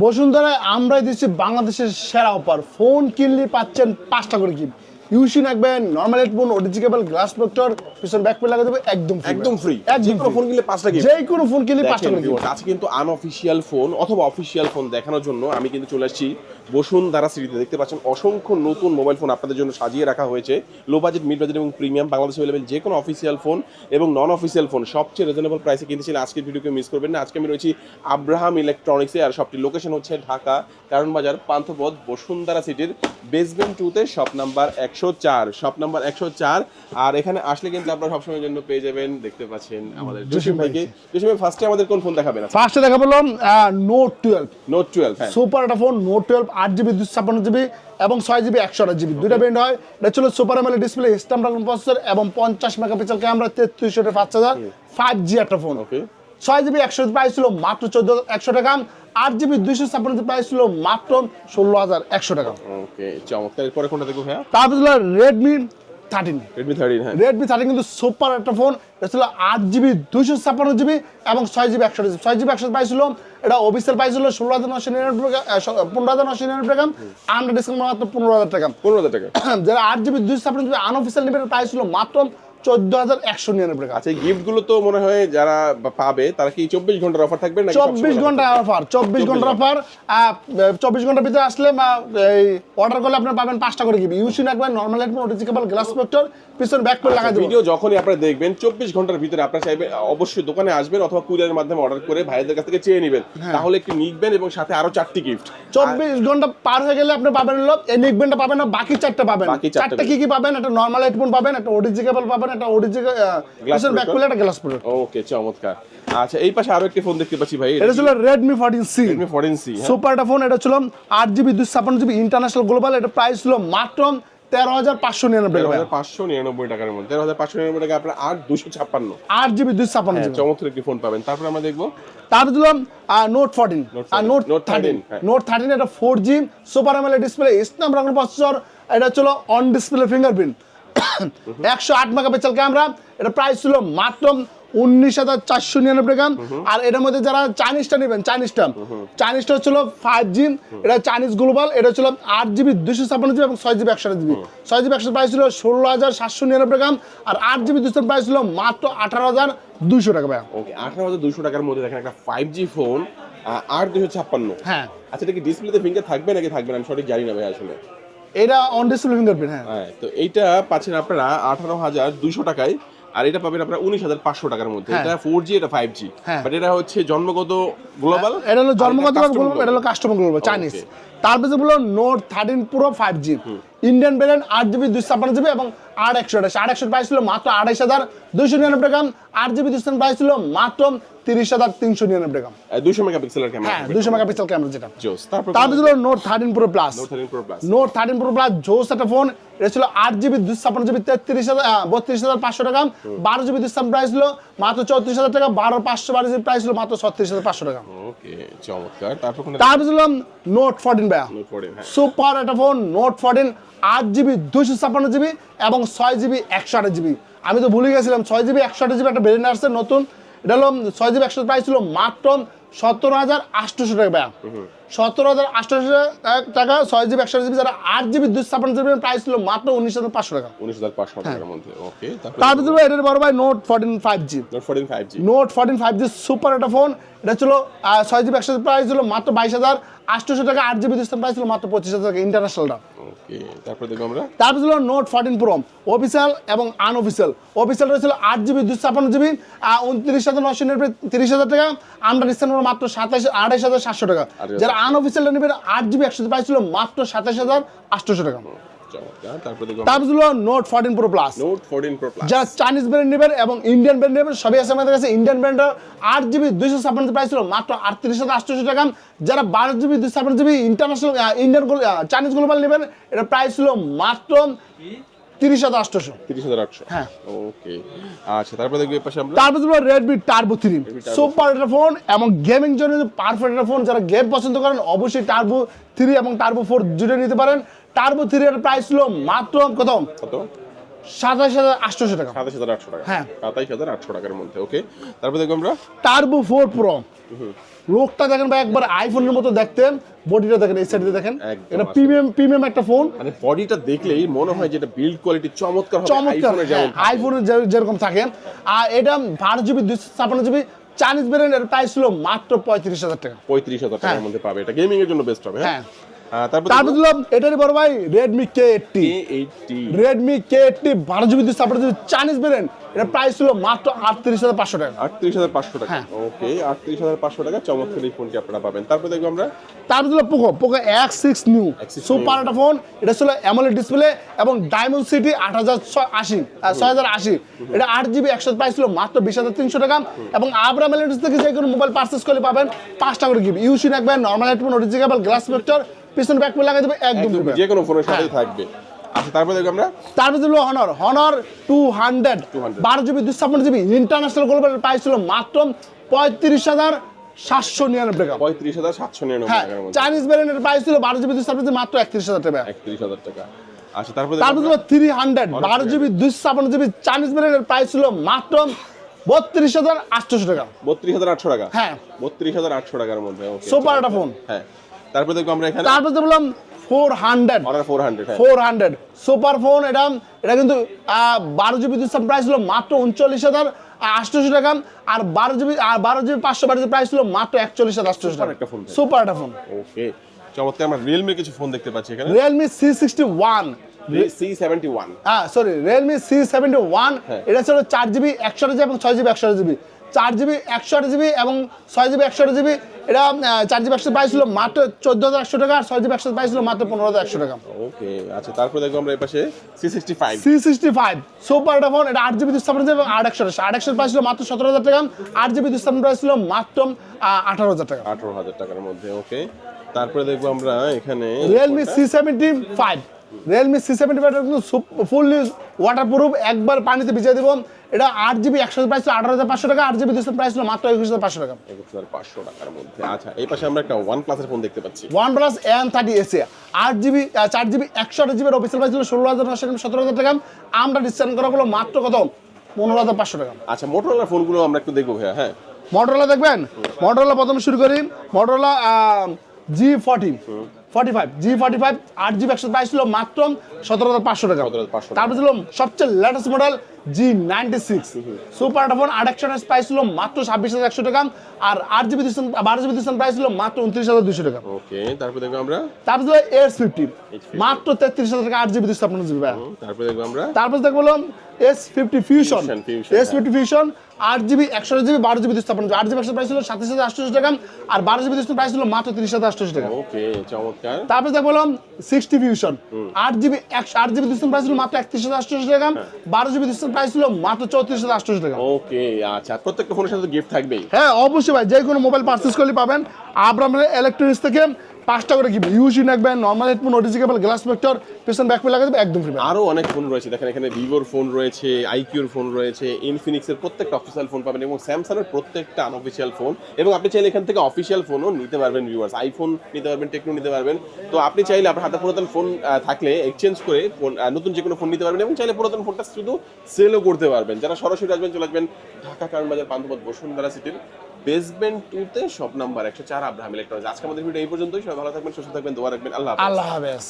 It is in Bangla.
বসুন্ধরায় আমরাই দিচ্ছি বাংলাদেশের সেরা অফার ফোন কিনলে পাচ্ছেন পাঁচটা করে গিফট ইউসি রাখবেন normal headphone OTG cable glass protector পিছন ব্যাক পেয়ে লাগাতে দেবে একদম একদম ফ্রি যে কোনো ফোন কিনলে পাঁচটা গিফট যে কোনো ফোন কিনলে পাঁচটা করে গিফট আজকে কিন্তু আনঅফিসিয়াল ফোন অথবা অফিসিয়াল ফোন দেখানোর জন্য আমি কিন্তু চলে আসছি বসুন্ধরা সিটিতে দেখতে পাচ্ছেন অসংখ্য নতুন মোবাইল ফোন আপনাদের জন্য সাজিয়ে রাখা হয়েছে। লো বাজেট মিড বাজেট এবং প্রিমিয়াম বাংলাদেশ অ্যাভেলেবেল যে কোনো অফিসিয়াল ফোন এবং নন অফিসিয়াল ফোন সবচেয়ে রিজনেবল প্রাইসে কিনতেছেন আজকের ভিডিওকে মিস করবেন না। আজকে আমি রয়েছি আব্রাহাম ইলেকট্রনিক্সে আর শপটির লোকেশন হচ্ছে ঢাকা কারণ বাজার পান্থপথ বসুন্ধরা সিটির বেসমেন্ট টুতে শপ নাম্বার একশো চার শপ নাম্বার একশো চার। আর এখানে আসলে কিন্তু আপনারা সবসময়ের জন্য পেয়ে যাবেন দেখতে পাচ্ছেন আমাদের জসিম ভাইকে। জসিম ভাই ফার্স্টে আমাদের কোন ফোন দেখাবেন ফার্স্টে দেখা note twelve note twelve super একটা ফোন নোট টুয়েলভ আট জিবি দুশো ছাপ্পান্ন জিবি এবং ছয় জিবি একশো আট জিবি। দুইটা ব্যান্ড হয়। এটা ছিল সুপার এমএল ডিসপ্লে স্ট্যাম্প প্রসেসর এবং পঞ্চাশ মেগাপিক্সেল ক্যামেরা তেত্রিশশো পাঁচ হাজার ফাইভ জি একটা ফোন ওকে ছয় জিবি একশো প্রাইস ছিল মাত্র চোদ্দ একশো টাকা। আট জিবি দুইশো ছাপ্পান্ন প্রাইস ছিল মাত্র ষোলো হাজার একশো টাকা। ওকে চমৎকার। এরপরে কোনটা দেখব ভাইয়া? তারপর রেডমি থার্টিন রেডমি থার্টিন হ্যাঁ। রেডমি থার্টিন কিন্তু সুপার একটা ফোন এটা ছিল আট জিবি দুইশো ছাপ্পান্ন জিবি এবং ছয় জিবি একশো জিবি ছয় জিবি একশো পাইছিল। এটা অফিসিয়াল পাইছিল ষোলো হাজার নশো নিরানব্বই পনেরো হাজার নশো নিরানব্বই টাকা। আন্ডার ডিসকাউন্ট মাত্র পনেরো হাজার টাকা। পনেরো হাজার টাকা। যারা আট জিবি দুইশো ছাপ্পান্ন জিবি আনঅফিসিয়াল নিবে প্রাইস ছিল মাত্র চোদ্দ হাজার একশো নিরানব্বই টাকা। আচ্ছা গিফটগুলো তো মনে হয় যারা পাবে তারা কি চব্বিশ ঘণ্টার অফার থাকবে না চব্বিশ ঘণ্টা অফার চব্বিশ ঘণ্টা অফার চব্বিশ ঘণ্টার ভিতরে আসলে এই অর্ডার করলে আপনি পাবেন পাঁচটা করে রাখবেন নর্মাল গ্লাস প্রোটেক্টর পিছন ব্যাক করে লাগা ভিডিও যখনই আপনারা দেখবেন চব্বিশ ঘণ্টার ভিতরে আপনারা চাইবেন অবশ্যই দোকানে আসবেন অথবা কুরিয়ারের মাধ্যমে অর্ডার করে ভাইদের কাছ থেকে চেয়ে নেবেন। হ্যাঁ। তাহলে একটু নিকবেন এবং সাথে আরও চারটি গিফট চব্বিশ ঘণ্টা পার হয়ে গেলে আপনি পাবেন হলো এই নিকবেনটা পাবেন না বাকি চারটা পাবেন। বাকি চারটা চারটা কি কি পাবেন? একটা নর্মাল হেডফোন পাবেন একটা ওটিজিকেবল পাবেন একটা ওটিজিকেবল পিছন ব্যাক? করলে একটা গ্লাস প্রোটেক্টর ওকে চমৎকার। আচ্ছা এই পাশে আরও একটি ফোন দেখতে পাচ্ছি ভাই। এটা ছিল C Redmi fourteen C super একটা ফোন এটা ছিল আট জিবি দুশো ছাপ্পান্ন জিবি ইন্টারন্যাশনাল গ্লোবাল এটা প্রাইস ছিল মাত্র তেরো হাজার পাঁচশো নিরানব্বই তেরো টাকা পাঁচশো নিরানব্বই টাকার মধ্যে। তেরো হাজার পাঁচশো নিরানব্বই টাকা আপনার আট দুশো ছাপ্পান্ন। আট জিবি দুশো ছাপ্পান্ন হ্যাঁ চমৎকার একটি ফোন পাবেন। তারপর আমরা দেখব। তারপর দিলাম নোট ফোরটিন আর নোট 13, থার্টিন। নোট থার্টিন এটা four G super AMOLED display Snapdragon processor এটা ছিল অন ডিসপ্লে ফিঙ্গারপ্রিন্ট একশো আট মেগাপিক্সেল ক্যামেরা। এটা প্রাইস ছিল মাত্র উনিশ হাজার চারশো নিরানব্বই টাকা। আর এটার মধ্যে যারা চাইনিজটা নেবেন চাইনিজটা চাইনিজটা হচ্ছিল ফাইভ জি এটা চাইনিজ গ্লোবাল এটা ছিল আট জিবি দুশো ছাপ্পান্ন জিবি এবং ছয় জিবি একশো জিবি ছয় জিবি একশো প্রাইস ছিল ষোলো হাজার সাতশো নিরানব্বই গ্রাম আর আট জিবি দুশো প্রাইস ছিল মাত্র আঠারো হাজার দুশো টাকা ভাইয়া। ওকে আঠারো হাজার দুশো টাকার মধ্যে দেখেন একটা ফাইভ জি ফোন আট দুশো ছাপ্পান্ন। হ্যাঁ। আচ্ছা এটা কি ডিসপ্লেতে ফিঙ্গার থাকবে নাকি থাকবে না? আমি সঠিক জানি না ভাই আসলে। এটা অন ডিসপ্লে ফিঙ্গারপ্রিন্ট হ্যাঁ। তো এইটা পাচ্ছেন আপনারা আঠারো হাজার দুশো টাকায় আর এটা পাবেন আপনারা উনিশ হাজার পাঁচশো টাকার মধ্যে। হ্যাঁ। এটা ফোর জি এটা ফাইভ জি। বাট এটা হচ্ছে জন্মগত গ্লোবাল এটা হলো জন্মগত বলব এটা হলো কাস্টমার গ্লোবাল চাইনিজ তারপরে বলল নোট থার্টিন পুরো ফাইভ জি ইন্ডিয়ান ভ্যারিয়েন্ট আট জিবি দুশো ছাপ্পান্ন জিবি এবং আট একশো আঠাশ। আট একশো প্রাইস ছিল মাত্র আড়াইশ হাজার দুইশো নিরানব্বই টাকা। আট জিবি দুশো প্রাইস ছিল মাত্র তিরিশ হাজার তিনশো নিরানব্বই টাকা। দুশো মেগাপিক্সেলের ক্যামেরা হ্যাঁ দুশো মেগাপিক্সেল ক্যামেরা যেটা। তারপর ছিল note thirteen pro plus note thirteen pro plus note thirteen pro plus জোস একটা ফোন এটা ছিল আট জিবি দুশো ছাপ্পান্ন জিবি তেত্রিশ হাজার বত্রিশ হাজার পাঁচশো টাকা। বারো জিবি দুশো প্রাইস ছিল মাত্র চৌত্রিশ হাজার টাকা। বারো পাঁচশো বারো জিবি প্রাইস ছিল মাত্র ছত্রিশ হাজার পাঁচশো টাকা। ওকে চমৎকার। তারপর কোন তারপর ছিল নোট ফোরটিন ভাইয়া। নোট ফোরটিন হ্যাঁ। সুপার একটা ফোন নোট ফোরটিন আট জিবি দুশো ছাপ্পান্ন জিবি এবং ছয় জিবি একশো আঠাশ জিবি আমি তো ভুলে গেছিলাম ছয় জিবি একশো আঠাশ জিবি একটা বেরিয়ে আসছে নতুন। এটা হলো ছয় জিবি একশো প্রাইস ছিল মাত্র সত্তর হাজার আটশোশো টাকা ব্যয় সতেরো হাজার আটশোশো টাকা ছয় জিবি একশো জিবি যারা আট জিবি দুইশো ছাপ্পান্ন জিবি প্রাইস ছিল মাত্র উনিশ হাজার পাঁচশো টাকা। উনিশ হাজার পাঁচশো টাকার মধ্যে। ওকে তারপর ছিল এটার বড় ভাই note fourteen five G note fourteen five G note fourteen five G super একটা ফোন এটা ছিল ছয় জিবি একশো প্রাইস ছিল মাত্র বাইশ হাজার। আটশোশো টাকা আট জিবি সিস্টেম প্রাইস ছিল মাত্র পঁচিশ হাজার টাকা ইন্টারন্যাশনালটা তারপরে দেখব আমরা। তারপর ছিল নোট ফোরটিন প্রো অফিসিয়াল এবং আনঅফিসিয়াল ছিল আট জিবি দুশো ছাপান্ন জিবি উনত্রিশ হাজার নশো নিরানব্বই তিরিশ হাজার টাকা। আমরা ডিসকাউন্ট করব মাত্র সাতাশ আড়াইশ হাজার সাতশো টাকা। যারা আনঅফিসিয়ালটা নেবেন আট জিবি একশো প্রাইস ছিল মাত্র সাতাশ হাজার আটশোশো টাকা। তারপর note fourteen pro plus note fourteen pro plus যারা চাইনিজ ব্র্যান্ড নেবেন এবং ইন্ডিয়ান ব্র্যান্ড নেবেন সবই আছে আমাদের কাছে। ইন্ডিয়ান ব্র্যান্ডের আট জিবি দুইশো ছাপ্পান্ন প্রাইস ছিল মাত্র আটত্রিশ হাজার আটশোশো টাকা। যারা বারো জিবি দুইশো ছাপ্পান্ন GB international Indian Chinese global নেবেন এটা প্রাইস ছিল মাত্র তিরিশ হাজার আটশোশো। তিরিশ হাজার আটশো। হ্যাঁ। ওকে আচ্ছা তারপর দেখব এর পাশে আমরা তারপর ছিল রেডমি টার্বো থ্রি সুপার একটা ফোন এবং গেমিং জন্য পারফেক্ট একটা ফোন যারা গেম পছন্দ করেন অবশ্যই টার্বো থ্রি এবং টার্বো ফোর জুড়ে নিতে পারেন। টার্বো থ্রি এর প্রাইস ছিল মাত্র কত? কত? সাতাশ হাজার আটশোশো টাকা। সাতাশ হাজার আটশো টাকা। হ্যাঁ। সাতাইশ হাজার আটশো টাকার মধ্যে ওকে? তারপর দেখব আমরা। টার্বো ফোর প্রো লোকটা দেখেন ভাই একবার আইফোনের মতো দেখতে। বডিটা দেখেন এই সাইডে দেখেন। এটা প্রিমিয়াম প্রিমিয়াম একটা ফোন মানে বডিটা দেখলেই মনে হয় যে এটা বিল্ড কোয়ালিটি চমৎকার হবে চমৎকার। আইফোনের। আইফোনের যেরকম থাকে। আর এটা বারো জিবি দুইশো ছাপ্পান্ন জিবি চাইনিজ প্রাইস ছিল মাত্র পঁয়ত্রিশ হাজার টাকা। পঁয়ত্রিশ হাজার টাকার হ্যাঁ। মধ্যে পাবে। এটা গেমিং এর জন্য বেস্ট হবে হ্যাঁ? হ্যাঁ। তারপর তারপর দিলাম এটারই বড় ভাই Redmi K eighty eighty Redmi K eighty বারো জিবি চাইনিজ এটা প্রাইস ছিল মাত্র আটত্রিশ হাজার পাঁচশো টাকা। আটত্রিশ হাজার পাঁচশো টাকা। হ্যাঁ। ওকে আটত্রিশ হাজার পাঁচশো টাকা চমৎকার এই ফোনটি আপনারা পাবেন। তারপর দেখব আমরা? তারপর দিল Poco Poco X six new super একটা ফোন এটা ছিল অ্যামোলেড ডিসপ্লে এবং ডায়মন্ড সিটি আট হাজার আশি ছয় হাজার আশি। এটা আট জিবি একশো প্রাইস ছিল মাত্র বিশ হাজার তিনশো টাকা। এবং আবরা মেলেডিস থেকে যে কোনো মোবাইল পার্চেস করলে পাবেন পাঁচটা করে গিফট ইউসি রাখবেন normal headphone original glass vector পিছনে ব্যাক লাগাই দেবে একদম যে কোনো ফোনের সাথেই হ্যাঁ। থাকবে। আচ্ছা তারপর দেখব আমরা? তারপর দিল হনর হনর টু হান্ড্রেড 200 বারো জিবি দুশো ছাপ্পান্ন জিবি ইন্টারন্যাশনাল গ্লোবাল প্রাইস ছিল মাত্র পঁয়ত্রিশ হাজার সাতশো নিরানব্বই টাকা। পঁয়ত্রিশ হাজার সাতশো নিরানব্বই হ্যাঁ চাইনিজ প্রাইস ছিল বারো জিবি দুশো ছাপ্পান্ন জিবি মাত্র একত্রিশ হাজার টাকা। একত্রিশ হাজার টাকা। আচ্ছা তারপর তারপর তোমার থ্রি হান্ড্রেড বারো জিবি দুইশো ছাপ্পান্ন জিবি চাইনিজ ভ্যারিয়েন্টের প্রাইস ছিল মাত্র বত্রিশ হাজার আটশোশো টাকা। বত্রিশ হাজার আটশো টাকা? হ্যাঁ। বত্রিশ হাজার আটশো টাকার মধ্যে সুপার একটা ফোন হ্যাঁ। তারপর দেখব আমরা এখানে তারপর তো বললাম four hundred order four hundred four hundred super phone এটা এটা কিন্তু বারো জিবি দুশো প্রাইস ছিল মাত্র উনচল্লিশ হাজার আটশোশো টাকা। আর বারো জিবি আর বারো জিবি পাঁচশো বারো প্রাইস ছিল মাত্র একচল্লিশ হাজার আটশোশো Super টাকা। একটা phone। সুপার একটা ফোন ওকে চমৎকার আমরা রিয়েলমির কিছু ফোন দেখতে পাচ্ছি এখানে। রিয়েলমি সি সিক্সটি ওয়ান হ্যাঁ sorry Realme C seventy one. এটা ছিল চার জিবি একশো জিবি এবং ছয় জিবি একশো জিবি চার জিবি একশো আট জিবি এবং ছয় জিবি একশো আট জিবি। এটা চার জিবি একশো প্রাইস ছিল মাত্র চোদ্দ হাজার একশো টাকা আর ছয় জিবি একশো প্রাইস ছিল মাত্র পনেরো হাজার একশো টাকা। ওকে আচ্ছা তারপর দেখব আমরা এই পাশে C sixty five C sixty five super একটা ফোন এটা আট জিবি দুস্তাপন এবং আট একশো আট। একশো প্রাইস ছিল মাত্র সতেরো হাজার টাকা আট জিবি দুস্তাপন প্রাইস ছিল মাত্র আঠারো হাজার টাকা। আঠারো হাজার টাকার মধ্যে ওকে। তারপরে দেখব আমরা এখানে Realme C seventy five Realme C seventy five কিন্তু ফুললি ওয়াটার প্রুফ একবার পানিতে ভিজিয়ে দিব। এটা আট জিবি একশো প্রাইস ছিল আঠারো হাজার পাঁচশো টাকা আট জিবি দুশো প্রাইস ছিল মাত্র একুশ হাজার পাঁচশো টাকা। একুশ হাজার পাঁচশো টাকার মধ্যে। আচ্ছা এই পাশে আমরা একটা ওয়ান প্লাসের ফোন দেখতে পাচ্ছি। ওয়ান প্লাস এন থার্টি এসে আট জিবি চার জিবি একশো আট জিবির অফিসিয়াল প্রাইস ছিল ষোলো হাজার নশো সতেরো হাজার টাকা। আমরা ডিসকাউন্ট করা হলো মাত্র কত? পনেরো হাজার পাঁচশো টাকা। আচ্ছা মোটরোলার ফোনগুলো আমরা একটু দেখব ভাইয়া হ্যাঁ। মটোরোলা দেখবেন? মটোরোলা প্রথমে শুরু করি। Motorola G forty forty five G forty five আট জিবি একশো বাইশ ছিল মাত্র সতেরো হাজার পাঁচশো টাকা। তারপর ছিল সবচেয়ে latest model G ninety six super phone আট একশো প্রাইস ছিল মাত্র ছাব্বিশ হাজার একশো টাকা আর আট জিবি দুশো বারো জিবি দুশো প্রাইস ছিল মাত্র উনত্রিশ হাজার দুশো টাকা ওকে তারপর দেখব আমরা তারপর ছিল এস ফিফটি মাত্র তেত্রিশ হাজার টাকা আট জিবি দুশো আপনার জিবি তারপরে দেখব আমরা তারপর দেখব S fifty fusion S fifty fusion আট জিবি একশো জিবি বারো জিবি দুশো ছাপ্পান্ন আট জিবি একশো প্রাইস ছিল সাতাশ হাজার আটশো টাকা আর বারো জিবি দুশো প্রাইস ছিল মাত্র তিরিশ হাজার আটশো টাকা ওকে চমৎকার তারপর দেখো বললাম সিক্সটি ফিউশন আট জিবি একশো আট জিবি দুশো প্রাইস ছিল মাত্র একত্রিশ হাজার আটশো টাকা বারো জিবি দুশো প্রাইস ছিল মাত্র চৌত্রিশ হাজার টাকা। ওকে আচ্ছা প্রত্যেকটা ফোনের সাথে গিফট থাকবেই। হ্যাঁ অবশ্যই ভাই যে কোনো মোবাইল পারচেস করলে পাবেন। আব্রাম ইলেকট্রনিক্স থেকে পাঁচটা করে কিনবেন ইউসি রাখবেন normal headphone OTG cable glass vector পিছন ব্যাক লাগাই দেবে একদম ফ্রি আরও অনেক ফোন রয়েছে, দেখেন এখানে ভিভোর ফোন রয়েছে আইকিউর ফোন রয়েছে ইনফিনিক্সের প্রত্যেকটা অফিসিয়াল ফোন পাবেন এবং স্যামসাংয়ের প্রত্যেকটা আনঅফিসিয়াল ফোন এবং আপনি চাইলে এখান থেকে অফিসিয়াল ফোনও নিতে পারবেন ভিউয়ার্স আইফোন নিতে পারবেন টেকনো নিতে পারবেন। তো আপনি চাইলে আপনার হাতে পুরাতন ফোন থাকলে এক্সচেঞ্জ করে ফোন নতুন যে কোনো ফোন নিতে পারবেন এবং চাইলে পুরাতন ফোনটা শুধু সেলও করতে পারবেন। যারা সরাসরি আসবেন, চলে আসবেন ঢাকা কারণ বাজার পান্থপথ বসুন্ধরা সিটির বেসমেন্ট টুতে সব নাম্বার একশো চার আব্রাহাম ইলেকট্রনিক্স। আজকে আমাদের ভিডিও এই পর্যন্তই। সবাই ভালো থাকবেন, সুস্থ থাকবেন, দোয়া রাখবেন। আল্লাহ আল্লাহ হাফেজ।